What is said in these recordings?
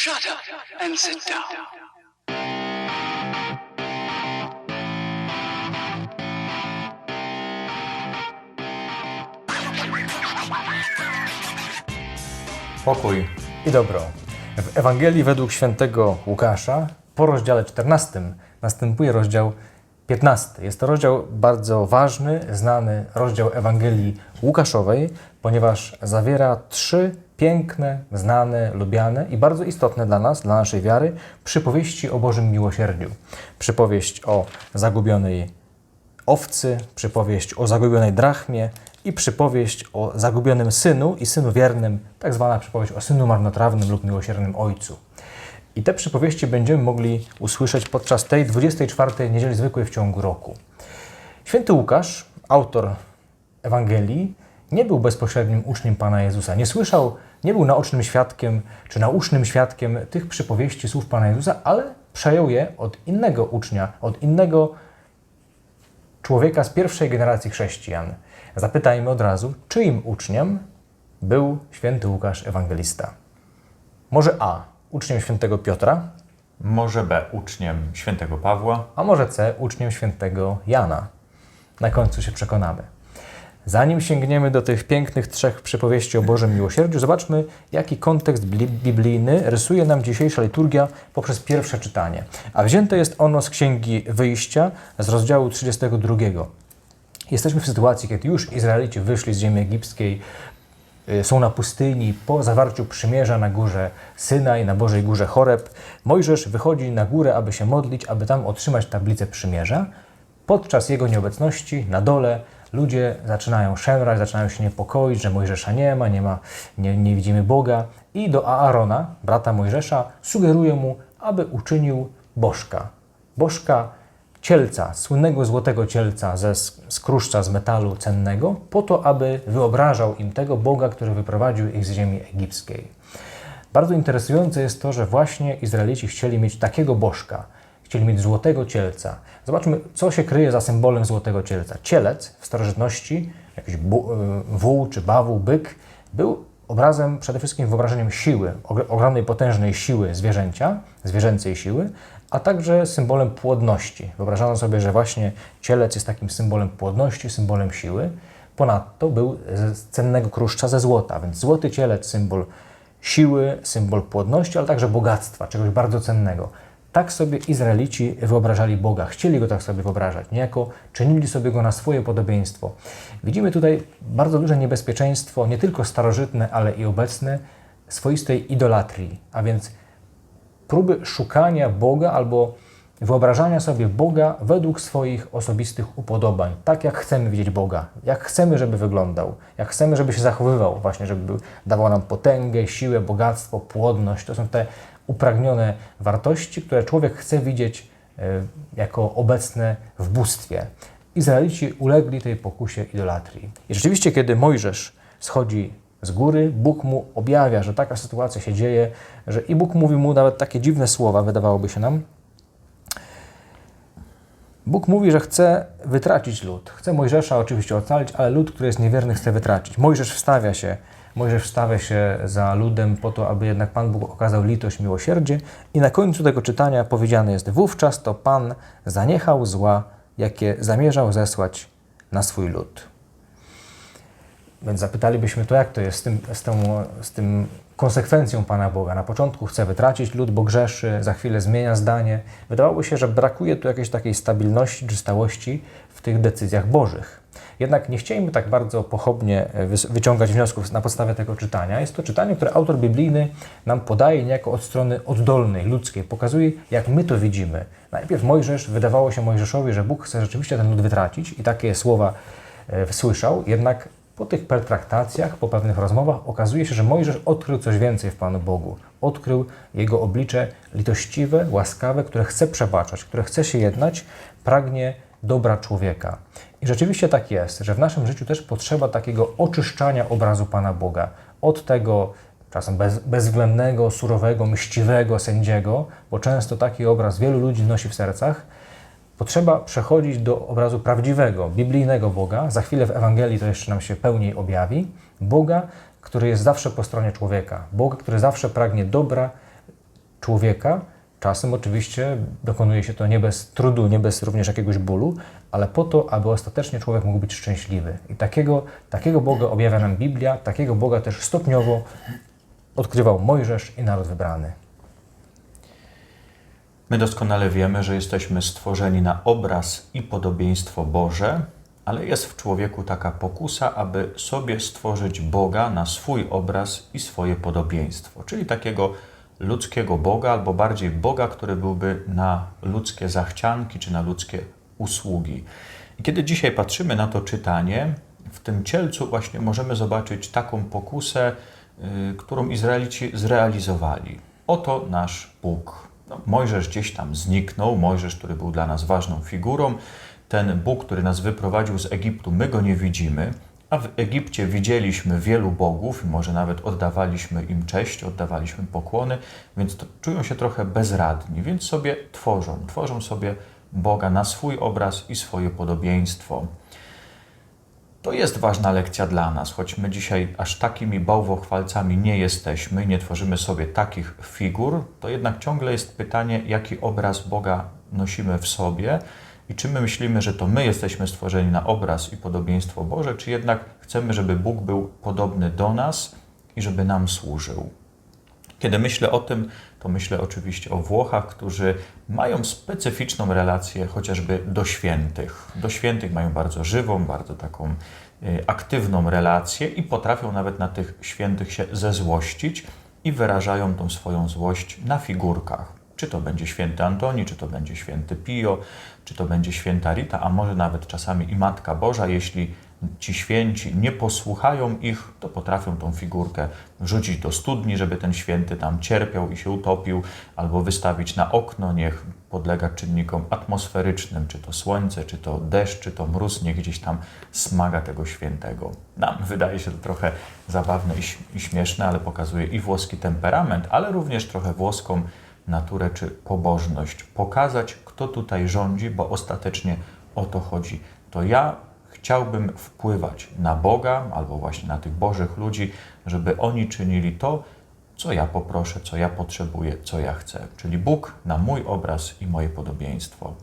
Shut up and sit down. Pokój i dobro. W Ewangelii według świętego Łukasza po rozdziale 14 następuje rozdział 15. Jest to rozdział bardzo ważny, znany rozdział Ewangelii Łukaszowej, ponieważ zawiera trzy piękne, znane, lubiane i bardzo istotne dla nas, dla naszej wiary, przypowieści o Bożym miłosierdziu. Przypowieść o zagubionej owcy, przypowieść o zagubionej drachmie i przypowieść o zagubionym synu i synu wiernym, tak zwana przypowieść o synu marnotrawnym lub miłosiernym ojcu. I te przypowieści będziemy mogli usłyszeć podczas tej 24. niedzieli zwykłej w ciągu roku. Święty Łukasz, autor Ewangelii, nie był bezpośrednim uczniem Pana Jezusa. Nie słyszał, nie był naocznym świadkiem czy naucznym świadkiem tych przypowieści słów Pana Jezusa, ale przejął je od innego ucznia, od innego człowieka z pierwszej generacji chrześcijan. Zapytajmy od razu, czyim uczniem był święty Łukasz Ewangelista? Może A. Uczniem świętego Piotra, Może B. Uczniem świętego Pawła. a może C. Uczniem świętego Jana. Na końcu się przekonamy. Zanim sięgniemy do tych pięknych trzech przypowieści o Bożym miłosierdziu, zobaczmy, jaki kontekst bli- biblijny rysuje nam dzisiejsza liturgia poprzez pierwsze czytanie. A wzięte jest ono z Księgi Wyjścia z rozdziału 32. Jesteśmy w sytuacji, kiedy już Izraelici wyszli z ziemi egipskiej, y, są na pustyni po zawarciu przymierza na górze Synaj, na Bożej Górze Choreb. Mojżesz wychodzi na górę, aby się modlić, aby tam otrzymać tablicę przymierza. Podczas jego nieobecności na dole ludzie zaczynają szemrać, zaczynają się niepokoić, że Mojżesza nie ma, nie, ma, nie, nie widzimy Boga. I do Aarona, brata Mojżesza, sugeruje mu, aby uczynił bożka. Bożka cielca, słynnego złotego cielca ze, z kruszca, z metalu cennego, po to, aby wyobrażał im tego Boga, który wyprowadził ich z ziemi egipskiej. Bardzo interesujące jest to, że właśnie Izraelici chcieli mieć takiego bożka, chcieli mieć złotego cielca. Zobaczmy, co się kryje za symbolem złotego cielca. Cielec w starożytności, jakiś y, wół czy bawu, byk, był obrazem przede wszystkim wyobrażeniem siły, ogr- ogromnej, potężnej siły zwierzęcia, zwierzęcej siły, a także symbolem płodności. Wyobrażano sobie, że właśnie cielec jest takim symbolem płodności, symbolem siły. Ponadto był z cennego kruszcza ze złota, więc złoty cielec, symbol siły, symbol płodności, ale także bogactwa, czegoś bardzo cennego. Tak sobie Izraelici wyobrażali Boga, chcieli go tak sobie wyobrażać, niejako czynili sobie go na swoje podobieństwo. Widzimy tutaj bardzo duże niebezpieczeństwo, nie tylko starożytne, ale i obecne, swoistej idolatrii, a więc próby szukania Boga albo wyobrażania sobie Boga według swoich osobistych upodobań, tak jak chcemy widzieć Boga, jak chcemy, żeby wyglądał, jak chcemy, żeby się zachowywał, właśnie, żeby dawał nam potęgę, siłę, bogactwo, płodność. To są te upragnione wartości, które człowiek chce widzieć e, jako obecne w bóstwie. Izraelici ulegli tej pokusie idolatrii. I rzeczywiście, kiedy Mojżesz schodzi z góry, Bóg mu objawia, że taka sytuacja się dzieje, że i Bóg mówi mu nawet takie dziwne słowa, wydawałoby się nam. Bóg mówi, że chce wytracić lud. Chce Mojżesza oczywiście ocalić, ale lud, który jest niewierny, chce wytracić. Mojżesz wstawia się, Mojżesz wstawia się za ludem po to, aby jednak Pan Bóg okazał litość, miłosierdzie. I na końcu tego czytania powiedziane jest: Wówczas to Pan zaniechał zła, jakie zamierzał zesłać na swój lud. Więc zapytalibyśmy to, jak to jest z, tym, z, tą, z tym konsekwencją Pana Boga. Na początku chce wytracić lud, bo grzeszy, za chwilę zmienia zdanie. Wydawałoby się, że brakuje tu jakiejś takiej stabilności czy stałości w tych decyzjach Bożych. Jednak nie chcielibyśmy tak bardzo pochopnie e, wyciągać wniosków na podstawie tego czytania. Jest to czytanie, które autor biblijny nam podaje niejako od strony oddolnej, ludzkiej. Pokazuje, jak my to widzimy. Najpierw Mojżesz, wydawało się Mojżeszowi, że Bóg chce rzeczywiście ten lud wytracić i takie słowa e, słyszał, jednak po tych pertraktacjach, po pewnych rozmowach okazuje się, że Mojżesz odkrył coś więcej w Panu Bogu. Odkrył Jego oblicze litościwe, łaskawe, które chce przebaczać, które chce się jednać, pragnie dobra człowieka. I rzeczywiście tak jest, że w naszym życiu też potrzeba takiego oczyszczania obrazu Pana Boga od tego czasem bez, bezwzględnego, surowego, mściwego sędziego, bo często taki obraz wielu ludzi nosi w sercach, Potrzeba przechodzić do obrazu prawdziwego, biblijnego Boga. Za chwilę w Ewangelii to jeszcze nam się pełniej objawi. Boga, który jest zawsze po stronie człowieka. Boga, który zawsze pragnie dobra, człowieka. Czasem oczywiście dokonuje się to nie bez trudu, nie bez również jakiegoś bólu, ale po to, aby ostatecznie człowiek mógł być szczęśliwy. I takiego, takiego Boga objawia nam Biblia, takiego Boga też stopniowo odkrywał Mojżesz i naród wybrany. My doskonale wiemy, że jesteśmy stworzeni na obraz i podobieństwo Boże, ale jest w człowieku taka pokusa, aby sobie stworzyć Boga na swój obraz i swoje podobieństwo, czyli takiego ludzkiego Boga, albo bardziej Boga, który byłby na ludzkie zachcianki czy na ludzkie usługi. I kiedy dzisiaj patrzymy na to czytanie, w tym cielcu właśnie możemy zobaczyć taką pokusę, y, którą Izraelici zrealizowali. Oto nasz Bóg. No, Mojżesz gdzieś tam zniknął, Mojżesz, który był dla nas ważną figurą, ten Bóg, który nas wyprowadził z Egiptu, my go nie widzimy, a w Egipcie widzieliśmy wielu bogów, może nawet oddawaliśmy im cześć, oddawaliśmy pokłony, więc to, czują się trochę bezradni, więc sobie tworzą, tworzą sobie Boga na swój obraz i swoje podobieństwo. To jest ważna lekcja dla nas, choć my dzisiaj aż takimi bałwochwalcami nie jesteśmy, nie tworzymy sobie takich figur, to jednak ciągle jest pytanie, jaki obraz Boga nosimy w sobie i czy my myślimy, że to my jesteśmy stworzeni na obraz i podobieństwo Boże, czy jednak chcemy, żeby Bóg był podobny do nas i żeby nam służył. Kiedy myślę o tym, to myślę oczywiście o Włochach, którzy mają specyficzną relację chociażby do świętych. Do świętych mają bardzo żywą, bardzo taką y, aktywną relację i potrafią nawet na tych świętych się zezłościć i wyrażają tą swoją złość na figurkach. Czy to będzie święty Antoni, czy to będzie święty Pio, czy to będzie święta Rita, a może nawet czasami i Matka Boża, jeśli ci święci nie posłuchają ich, to potrafią tą figurkę wrzucić do studni, żeby ten święty tam cierpiał i się utopił, albo wystawić na okno, niech podlega czynnikom atmosferycznym, czy to słońce, czy to deszcz, czy to mróz, niech gdzieś tam smaga tego świętego. Nam wydaje się to trochę zabawne i śmieszne, ale pokazuje i włoski temperament, ale również trochę włoską naturę czy pobożność. Pokazać, kto tutaj rządzi, bo ostatecznie o to chodzi. To ja chciałbym wpływać na Boga albo właśnie na tych Bożych ludzi, żeby oni czynili to, co ja poproszę, co ja potrzebuję, co ja chcę. Czyli Bóg na mój obraz i moje podobieństwo.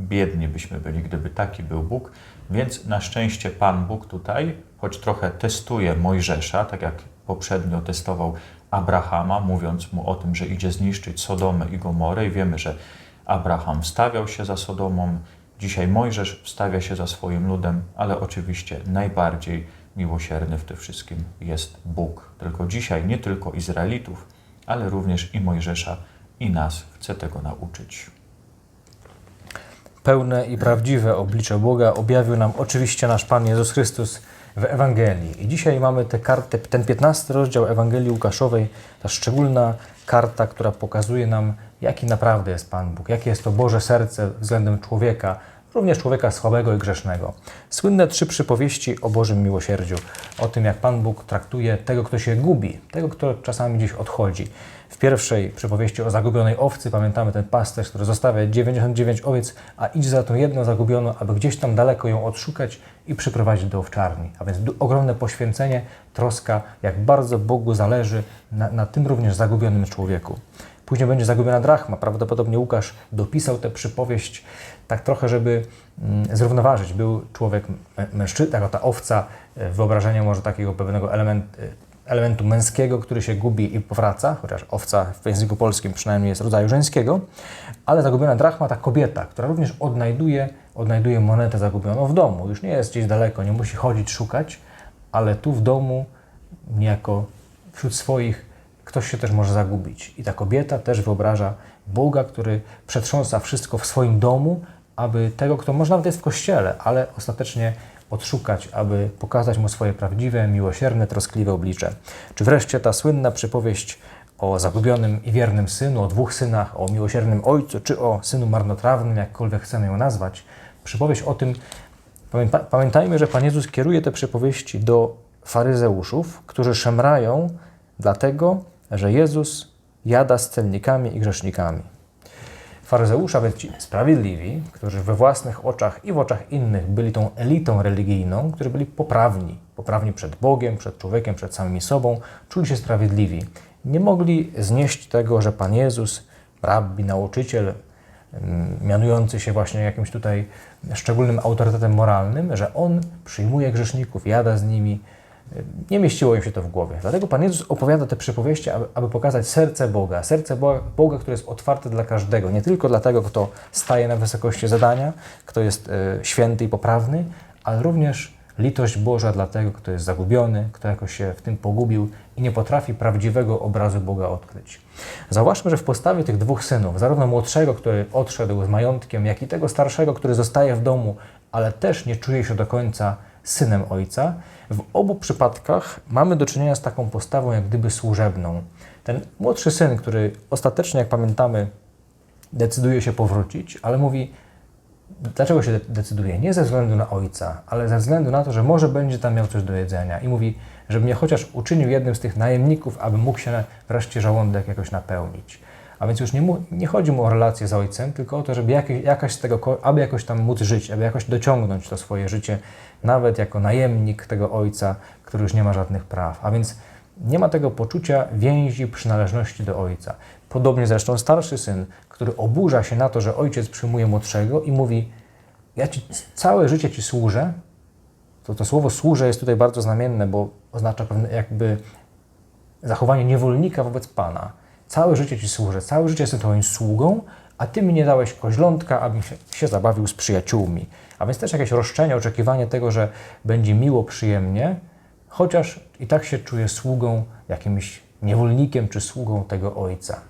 Biedni byśmy byli, gdyby taki był Bóg, więc na szczęście Pan Bóg tutaj, choć trochę testuje Mojżesza, tak jak poprzednio testował Abrahama, mówiąc mu o tym, że idzie zniszczyć Sodomę i Gomorę, i wiemy, że Abraham wstawiał się za Sodomą, Dzisiaj Mojżesz wstawia się za swoim ludem, ale oczywiście najbardziej miłosierny w tym wszystkim jest Bóg. Tylko dzisiaj nie tylko Izraelitów, ale również i Mojżesza, i nas chce tego nauczyć. Pełne i prawdziwe oblicze Boga objawił nam oczywiście nasz Pan Jezus Chrystus w Ewangelii. I dzisiaj mamy tę kartę, ten 15 rozdział Ewangelii Łukaszowej, ta szczególna karta, która pokazuje nam, jaki naprawdę jest Pan Bóg, jakie jest to Boże serce względem człowieka, również człowieka słabego i grzesznego. Słynne trzy przypowieści o Bożym miłosierdziu, o tym, jak Pan Bóg traktuje tego, kto się gubi, tego, kto czasami gdzieś odchodzi. W pierwszej przypowieści o zagubionej owcy pamiętamy ten pasterz, który zostawia 99 owiec, a idzie za tą jedną zagubioną, aby gdzieś tam daleko ją odszukać i przyprowadzić do owczarni. A więc ogromne poświęcenie, troska, jak bardzo Bogu zależy na, na tym również zagubionym człowieku. Później będzie zagubiona drachma. Prawdopodobnie Łukasz dopisał tę przypowieść tak trochę, żeby mm, zrównoważyć. Był człowiek mężczyzna, ta owca, e, wyobrażenie może takiego pewnego elementu, e, elementu męskiego, który się gubi i powraca, chociaż owca w języku polskim przynajmniej jest rodzaju żeńskiego, ale zagubiona drachma, ta kobieta, która również odnajduje, odnajduje monetę zagubioną w domu. Już nie jest gdzieś daleko, nie musi chodzić, szukać, ale tu w domu, niejako wśród swoich, ktoś się też może zagubić. I ta kobieta też wyobraża Boga, który przetrząsa wszystko w swoim domu, aby tego, kto może nawet jest w kościele, ale ostatecznie odszukać, aby pokazać mu swoje prawdziwe, miłosierne, troskliwe oblicze. Czy wreszcie ta słynna przypowieść o zagubionym i wiernym synu, o dwóch synach, o miłosiernym ojcu, czy o synu marnotrawnym, jakkolwiek chcemy ją nazwać. Przypowieść o tym, pamiętajmy, że Pan Jezus kieruje te przypowieści do faryzeuszów, którzy szemrają dlatego, że Jezus jada z celnikami i grzesznikami. Faryzeusze, więc ci sprawiedliwi, którzy we własnych oczach i w oczach innych byli tą elitą religijną, którzy byli poprawni, poprawni przed Bogiem, przed człowiekiem, przed samymi sobą, czuli się sprawiedliwi. Nie mogli znieść tego, że Pan Jezus rabbi, nauczyciel, mm, mianujący się właśnie jakimś tutaj szczególnym autorytetem moralnym, że on przyjmuje grzeszników, jada z nimi. Nie mieściło im się to w głowie. Dlatego Pan Jezus opowiada te przypowieści, aby, aby pokazać serce Boga. Serce Boga, Boga, które jest otwarte dla każdego. Nie tylko dla tego, kto staje na wysokości zadania, kto jest e, święty i poprawny, ale również litość Boża dla tego, kto jest zagubiony, kto jakoś się w tym pogubił i nie potrafi prawdziwego obrazu Boga odkryć. Zauważmy, że w postawie tych dwóch synów, zarówno młodszego, który odszedł z majątkiem, jak i tego starszego, który zostaje w domu, ale też nie czuje się do końca synem ojca, w obu przypadkach mamy do czynienia z taką postawą, jak gdyby służebną. Ten młodszy syn, który ostatecznie, jak pamiętamy, decyduje się powrócić, ale mówi: Dlaczego się de- decyduje? Nie ze względu na ojca, ale ze względu na to, że może będzie tam miał coś do jedzenia. I mówi, żeby mnie chociaż uczynił jednym z tych najemników, aby mógł się wreszcie żołądek jakoś napełnić. A więc już nie, mu, nie chodzi mu o relację z ojcem, tylko o to, żeby jakaś z tego, aby jakoś tam móc żyć, aby jakoś dociągnąć to swoje życie, nawet jako najemnik tego ojca, który już nie ma żadnych praw. A więc nie ma tego poczucia więzi, przynależności do ojca. Podobnie zresztą starszy syn, który oburza się na to, że ojciec przyjmuje młodszego i mówi: Ja ci całe życie ci służę. To, to słowo służę jest tutaj bardzo znamienne, bo oznacza pewne jakby zachowanie niewolnika wobec Pana. Całe życie Ci służę, całe życie jestem Twoim sługą, a Ty mi nie dałeś koźlątka, abym się, zabawił z przyjaciółmi. A więc też jakieś roszczenie, oczekiwanie tego, że będzie miło, przyjemnie, chociaż i tak się czuję sługą, jakimś niewolnikiem czy sługą tego Ojca.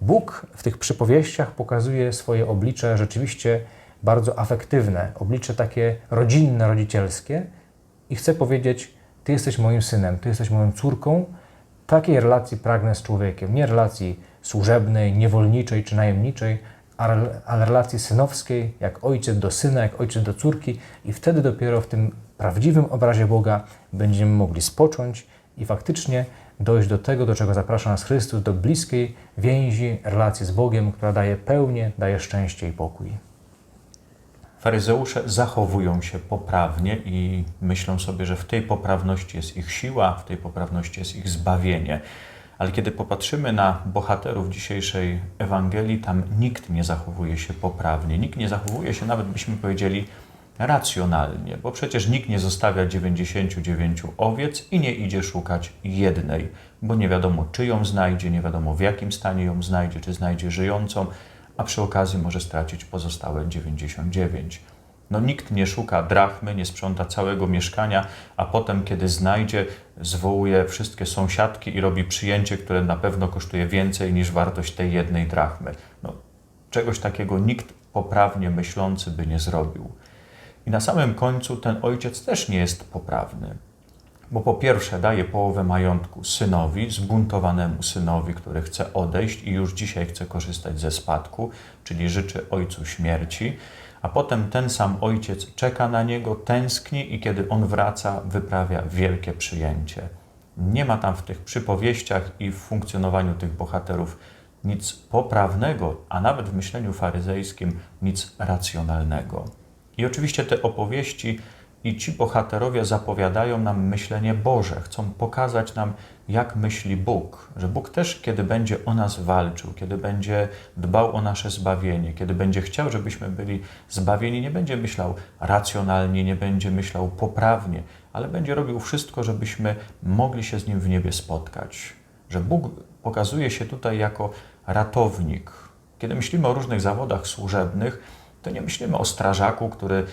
Bóg w tych przypowieściach pokazuje swoje oblicze rzeczywiście bardzo afektywne, oblicze takie rodzinne, rodzicielskie i chce powiedzieć, Ty jesteś moim synem, Ty jesteś moją córką, Takiej relacji pragnę z człowiekiem. Nie relacji służebnej, niewolniczej czy najemniczej, ale relacji synowskiej, jak ojciec do syna, jak ojciec do córki, i wtedy dopiero w tym prawdziwym obrazie Boga będziemy mogli spocząć i faktycznie dojść do tego, do czego zaprasza nas Chrystus, do bliskiej więzi, relacji z Bogiem, która daje pełnię, daje szczęście i pokój. Faryzeusze zachowują się poprawnie i myślą sobie, że w tej poprawności jest ich siła, w tej poprawności jest ich zbawienie. Ale kiedy popatrzymy na bohaterów dzisiejszej Ewangelii, tam nikt nie zachowuje się poprawnie, nikt nie zachowuje się, nawet byśmy powiedzieli, racjonalnie, bo przecież nikt nie zostawia 99 owiec i nie idzie szukać jednej, bo nie wiadomo, czy ją znajdzie, nie wiadomo w jakim stanie ją znajdzie, czy znajdzie żyjącą, a przy okazji może stracić pozostałe 99. No nikt nie szuka drachmy, nie sprząta całego mieszkania, a potem, kiedy znajdzie, zwołuje wszystkie sąsiadki i robi przyjęcie, które na pewno kosztuje więcej niż wartość tej jednej drachmy. No, czegoś takiego nikt poprawnie myślący by nie zrobił. I na samym końcu ten ojciec też nie jest poprawny. Bo po pierwsze daje połowę majątku synowi, zbuntowanemu synowi, który chce odejść i już dzisiaj chce korzystać ze spadku, czyli życzy ojcu śmierci, a potem ten sam ojciec czeka na niego, tęskni i kiedy on wraca, wyprawia wielkie przyjęcie. Nie ma tam w tych przypowieściach i w funkcjonowaniu tych bohaterów nic poprawnego, a nawet w myśleniu faryzejskim nic racjonalnego. I oczywiście te opowieści i ci bohaterowie zapowiadają nam myślenie Boże, chcą pokazać nam, jak myśli Bóg, że Bóg też, kiedy będzie o nas walczył, kiedy będzie dbał o nasze zbawienie, kiedy będzie chciał, żebyśmy byli zbawieni, nie będzie myślał racjonalnie, nie będzie myślał poprawnie, ale będzie robił wszystko, żebyśmy mogli się z Nim w niebie spotkać. Że Bóg pokazuje się tutaj jako ratownik. Kiedy myślimy o różnych zawodach służebnych, to nie myślimy o strażaku, który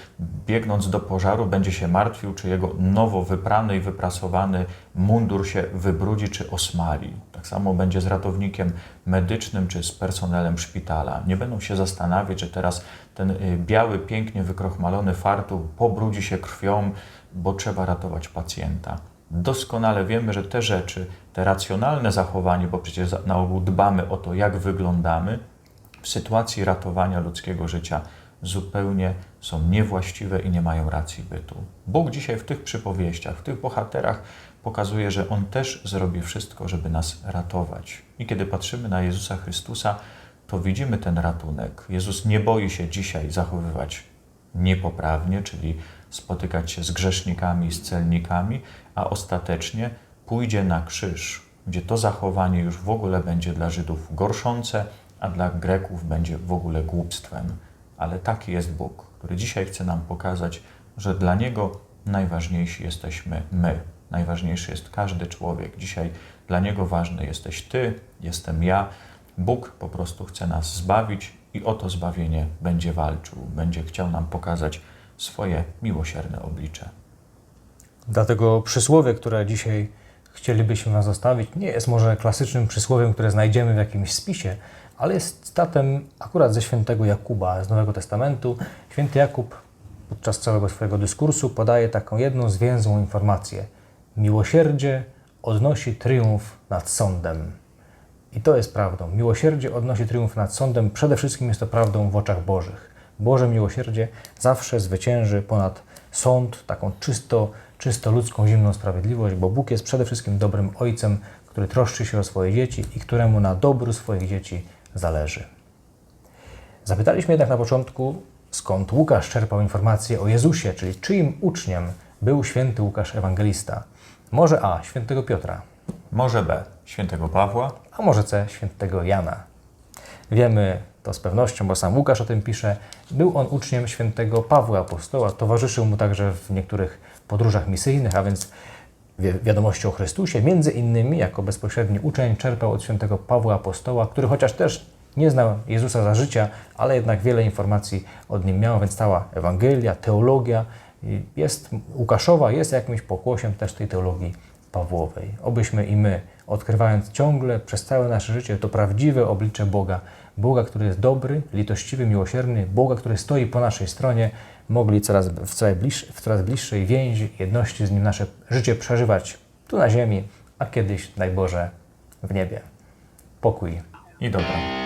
biegnąc do pożaru będzie się martwił, czy jego nowo wyprany i wyprasowany mundur się wybrudzi czy osmali. Tak samo będzie z ratownikiem medycznym czy z personelem szpitala. Nie będą się zastanawiać, że teraz ten y, biały, pięknie wykrochmalony fartuch pobrudzi się krwią, bo trzeba ratować pacjenta. Doskonale wiemy, że te rzeczy, te racjonalne zachowanie, bo przecież na ogół dbamy o to, jak wyglądamy, w sytuacji ratowania ludzkiego życia zupełnie są niewłaściwe i nie mają racji bytu. Bóg dzisiaj w tych przypowieściach, w tych bohaterach pokazuje, że On też zrobi wszystko, żeby nas ratować. I kiedy patrzymy na Jezusa Chrystusa, to widzimy ten ratunek. Jezus nie boi się dzisiaj zachowywać niepoprawnie, czyli spotykać się z grzesznikami, z celnikami, a ostatecznie pójdzie na krzyż, gdzie to zachowanie już w ogóle będzie dla Żydów gorszące, a dla Greków będzie w ogóle głupstwem. Ale taki jest Bóg, który dzisiaj chce nam pokazać, że dla Niego najważniejsi jesteśmy my. Najważniejszy jest każdy człowiek. Dzisiaj dla Niego ważny jesteś Ty, jestem ja. Bóg po prostu chce nas zbawić i o to zbawienie będzie walczył. Będzie chciał nam pokazać swoje miłosierne oblicze. Dlatego przysłowie, które dzisiaj chcielibyśmy Wam zostawić, nie jest może klasycznym przysłowiem, które znajdziemy w jakimś spisie, ale jest cytatem akurat ze świętego Jakuba z Nowego Testamentu. Święty Jakub podczas całego swojego dyskursu podaje taką jedną zwięzłą informację. Miłosierdzie odnosi triumf nad sądem. I to jest prawdą. Miłosierdzie odnosi triumf nad sądem. Przede wszystkim jest to prawdą w oczach Bożych. Boże miłosierdzie zawsze zwycięży ponad sąd, taką czysto, czysto ludzką, zimną sprawiedliwość, bo Bóg jest przede wszystkim dobrym Ojcem, który troszczy się o swoje dzieci i któremu na dobru swoich dzieci zależy. Zapytaliśmy jednak na początku, skąd Łukasz czerpał informacje o Jezusie, czyli czyim uczniem był święty Łukasz Ewangelista. Może A. Świętego Piotra, Może B. Świętego Pawła, a może C. Świętego Jana. Wiemy to z pewnością, bo sam Łukasz o tym pisze. Był on uczniem świętego Pawła Apostoła, towarzyszył mu także w niektórych podróżach misyjnych, a więc wi- wiadomości o Chrystusie. Między innymi jako bezpośredni uczeń czerpał od świętego Pawła Apostoła, który chociaż też nie znał Jezusa za życia, ale jednak wiele informacji od nim miał, więc cała Ewangelia, teologia jest Łukaszowa, jest jakimś pokłosiem też tej teologii Pawłowej. Obyśmy i my, odkrywając ciągle przez całe nasze życie to prawdziwe oblicze Boga, Boga, który jest dobry, litościwy, miłosierny, Boga, który stoi po naszej stronie, mogli coraz, w, coraz bliż, w coraz bliższej więzi, jedności z Nim nasze życie przeżywać tu na ziemi, a kiedyś, daj Boże, w niebie. Pokój i dobra.